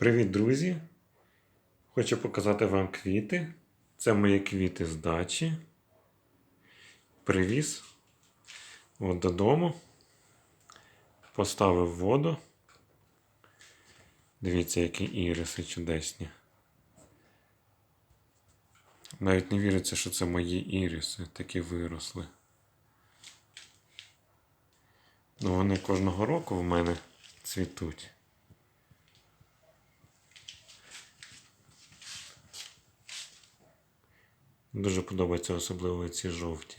Привіт, друзі! Хочу показати вам квіти. Це мої квіти з дачі. Привіз от додому. Поставив воду. Дивіться, які іриси чудесні. Навіть не віриться, що це мої іриси такі виросли. Ну, вони кожного року в мене цвітуть. Дуже подобаються особливо ці жовті.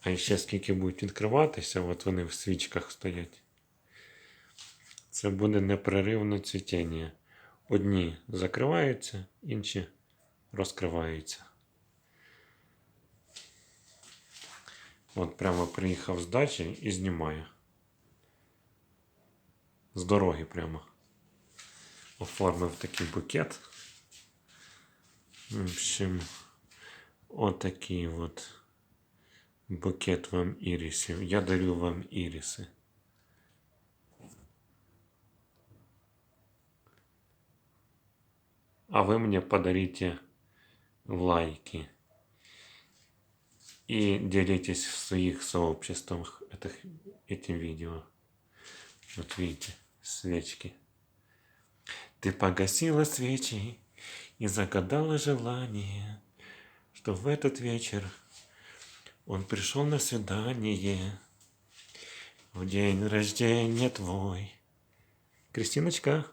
А ще скільки будуть відкриватися, от вони в свічках стоять. Це буде непреривне цвітіння. Одні закриваються, інші розкриваються. От прямо приїхав з дачі і знімаю. З дороги прямо. Оформив такий букет. В общем, отакий от букет вам ірисів. Я дарю вам іриси. А вы мне подарите лайки. И делитесь в своих сообществах этих, этим видео. Вот видите, свечки. Ты погасила свечи и загадала желание, что в этот вечер он пришел на свидание в день рождения твой. Кристиночка,